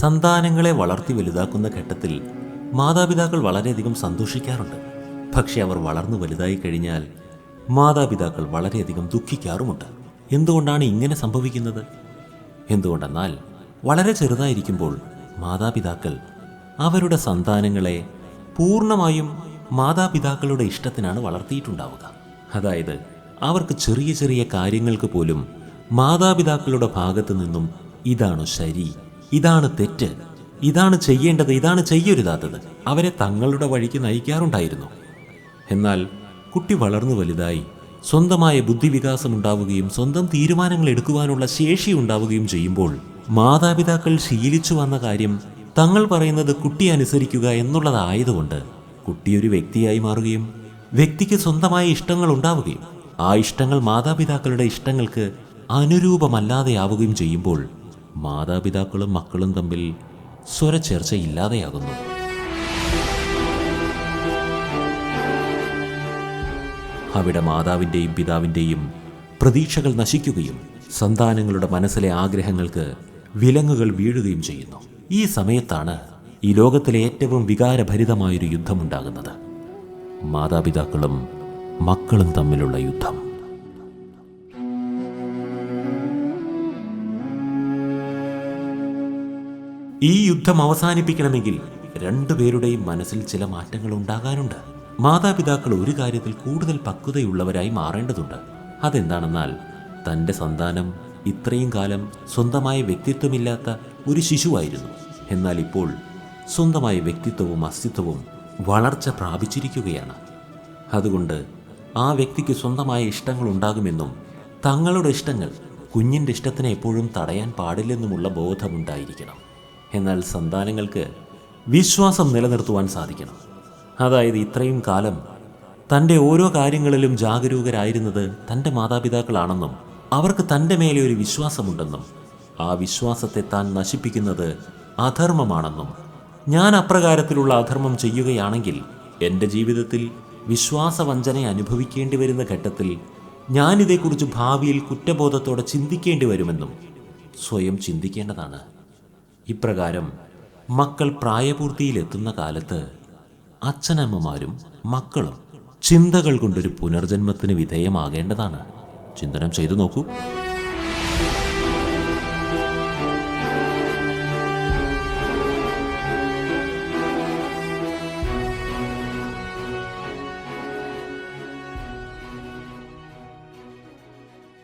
സന്താനങ്ങളെ വളർത്തി വലുതാക്കുന്ന ഘട്ടത്തിൽ മാതാപിതാക്കൾ വളരെയധികം സന്തോഷിക്കാറുണ്ട്. പക്ഷേ അവർ വളർന്നു വലുതായി കഴിഞ്ഞാൽ മാതാപിതാക്കൾ വളരെയധികം ദുഃഖിക്കാറുമുണ്ട്. എന്തുകൊണ്ടാണ് ഇങ്ങനെ സംഭവിക്കുന്നത്? എന്തുകൊണ്ടെന്നാൽ വളരെ ചെറുതായിരിക്കുമ്പോൾ മാതാപിതാക്കൾ അവരുടെ സന്താനങ്ങളെ പൂർണമായും മാതാപിതാക്കളുടെ ഇഷ്ടത്തിനാണ് വളർത്തിയിട്ടുണ്ടാവുക. അതായത് അവർക്ക് ചെറിയ ചെറിയ കാര്യങ്ങൾക്ക് പോലും മാതാപിതാക്കളുടെ ഭാഗത്തു നിന്നും ഇതാണ് ശരി ഇതാണ് തെറ്റ്. ഇതാണ് ചെയ്യേണ്ടത് ഇതാണ് ചെയ്യരുതാത്തത്. അവരെ തങ്ങളുടെ വഴിക്ക് നയിക്കാറുണ്ടായിരുന്നു. എന്നാൽ കുട്ടി വളർന്നു വലുതായി സ്വന്തമായ ബുദ്ധിവികാസം ഉണ്ടാവുകയും സ്വന്തം തീരുമാനങ്ങൾ എടുക്കുവാനുള്ള ശേഷി ഉണ്ടാവുകയും ചെയ്യുമ്പോൾ മാതാപിതാക്കൾ ശീലിച്ചു വന്ന കാര്യം തങ്ങൾ പറയുന്നത് കുട്ടി അനുസരിക്കുക എന്നുള്ളതായതുകൊണ്ട് കുട്ടി ഒരു വ്യക്തിയായി മാറുകയും വ്യക്തിക്ക് സ്വന്തമായ ഇഷ്ടങ്ങൾ ഉണ്ടാവുകയും ആ ഇഷ്ടങ്ങൾ മാതാപിതാക്കളുടെ ഇഷ്ടങ്ങൾക്ക് അനുരൂപമല്ലാതെയാവുകയും ചെയ്യുമ്പോൾ മാതാപിതാക്കളും മക്കളും തമ്മിൽ സ്വരച്ചേർച്ച ഇല്ലാതെയാകുന്നു അവിടെ മാതാവിന്റെയും പിതാവിന്റെയും പ്രതീക്ഷകൾ നശിക്കുകയും സന്താനങ്ങളുടെ മനസ്സിലെ ആഗ്രഹങ്ങൾക്ക് വിലങ്ങുകൾ വീഴുകയും ചെയ്യുന്നു. ഈ സമയത്താണ് ഈ ലോകത്തിലെ ഏറ്റവും വികാരഭരിതമായൊരു യുദ്ധമുണ്ടാകുന്നത്. മാതാപിതാക്കളും മക്കളും തമ്മിലുള്ള യുദ്ധം. ഈ യുദ്ധം അവസാനിപ്പിക്കണമെങ്കിൽ രണ്ടുപേരുടെയും മനസ്സിൽ ചില മാറ്റങ്ങൾ ഉണ്ടാകാനുണ്ട്. മാതാപിതാക്കൾ ഒരു കാര്യത്തിൽ കൂടുതൽ പക്വതയുള്ളവരായി മാറേണ്ടതുണ്ട്. അതെന്താണെന്നാൽ തന്റെ സന്താനം ഇത്രയും കാലം സ്വന്തമായ വ്യക്തിത്വമില്ലാത്ത ഒരു ശിശുവായിരുന്നു. എന്നാൽ ഇപ്പോൾ സ്വന്തമായ വ്യക്തിത്വവും അസ്തിത്വവും വളർച്ച പ്രാപിച്ചിരിക്കുകയാണ്. അതുകൊണ്ട് ആ വ്യക്തിക്ക് സ്വന്തമായ ഇഷ്ടങ്ങൾ ഉണ്ടാകുമെന്നും തങ്ങളുടെ ഇഷ്ടങ്ങൾ കുഞ്ഞിന്റെ ഇഷ്ടത്തിനെ എപ്പോഴും തടയാൻ പാടില്ലെന്നുമുള്ള ബോധമുണ്ടായിരിക്കണം. എന്നാൽ സന്താനങ്ങൾക്ക് വിശ്വാസം നിലനിർത്തുവാൻ സാധിക്കണം. അതായത് ഇത്രയും കാലം തന്റെ ഓരോ കാര്യങ്ങളിലും ജാഗരൂകരായിരുന്നത് തന്റെ മാതാപിതാക്കളാണെന്നും അവർക്ക് തന്റെ മേലെ ഒരു വിശ്വാസമുണ്ടെന്നും ആ വിശ്വാസത്തെ താൻ നശിപ്പിക്കുന്നത് അധർമ്മമാണെന്നും ഞാൻ അപ്രകാരത്തിലുള്ള അധർമ്മം ചെയ്യുകയാണെങ്കിൽ എന്റെ ജീവിതത്തിൽ വിശ്വാസവഞ്ചന അനുഭവിക്കേണ്ടി വരുന്ന ഘട്ടത്തിൽ ഞാനിതേക്കുറിച്ച് ഭാവിയിൽ കുറ്റബോധത്തോടെ ചിന്തിക്കേണ്ടി വരുമെന്നും സ്വയം ചിന്തിക്കേണ്ടതാണ്. ഇപ്രകാരം മക്കൾ പ്രായപൂർത്തിയിലെത്തുന്ന കാലത്ത് അച്ഛനമ്മമാരും മക്കളും ചിന്തകൾ കൊണ്ടൊരു പുനർജന്മത്തിന് വിധേയമാകേണ്ടതാണ്. ചിന്തനം ചെയ്തു നോക്കൂ.